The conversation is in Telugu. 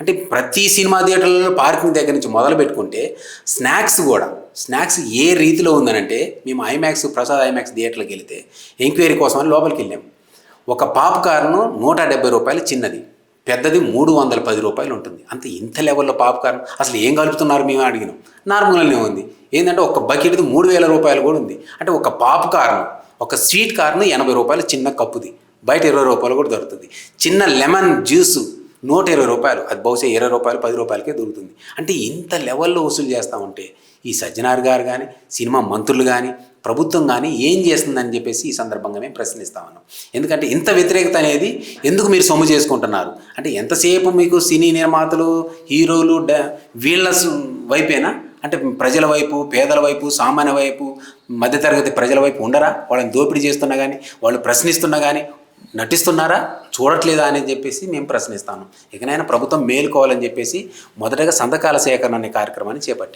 అంటే ప్రతి సినిమా థియేటర్లలో పార్కింగ్ దగ్గర నుంచి మొదలు పెట్టుకుంటే స్నాక్స్ కూడా స్నాక్స్ ఏ రీతిలో ఉందనంటే మేము ఐమాక్స్ ప్రసాద్ ఐమాక్స్ థియేటర్కి వెళితే ఎంక్వైరీ కోసం అని లోపలికి వెళ్ళాము ఒక పాప్కార్న్ నూట డెబ్బై రూపాయలు చిన్నది పెద్దది మూడు వందల పది రూపాయలు ఉంటుంది. అంత ఇంత లెవెల్లో పాప్కార్న్ అసలు ఏం కలుపుతున్నారు మేము అడిగినాం. నార్మల్గానే ఉంది. ఏంటంటే ఒక బకెట్ది మూడు వేల రూపాయలు కూడా ఉంది. అంటే ఒక పాప్కార్న్ ఒక స్వీట్ కార్న్ ఎనభై రూపాయలు చిన్న కప్పుది. బయట ఇరవై రూపాయలు కూడా దొరుకుతుంది. చిన్న లెమన్ జ్యూస్ నూట ఇరవై రూపాయలు అది బహుశా ఇరవై రూపాయలు పది రూపాయలకే దొరుకుతుంది. అంటే ఇంత లెవెల్లో వసూలు చేస్తూ ఉంటే ఈ సజ్జనార్ గారు కానీ సినిమా మంత్రులు కానీ ప్రభుత్వం కానీ ఏం చేస్తుందని చెప్పేసి ఈ సందర్భంగా మేము ప్రశ్నిస్తా ఉన్నాం. ఎందుకంటే ఇంత వ్యతిరేకత అనేది ఎందుకు మీరు సొమ్ము చేసుకుంటున్నారు? అంటే ఎంతసేపు మీకు సినీ నిర్మాతలు హీరోలు డ వీళ్ళ వైపేనా? అంటే ప్రజల వైపు పేదల వైపు సామాన్య వైపు మధ్యతరగతి ప్రజల వైపు ఉండరా? వాళ్ళని దోపిడీ చేస్తున్నా కానీ వాళ్ళు ప్రశ్నిస్తున్నా కానీ నటిస్తున్నారా? చూడట్లేదా అని చెప్పేసి మేము ప్రశ్నిస్తాను. ఇకనైనా ప్రభుత్వం మేలుకోవాలని చెప్పేసి మొదటగా సంతకాల సేకరణ అనే కార్యక్రమాన్ని చేపట్టాం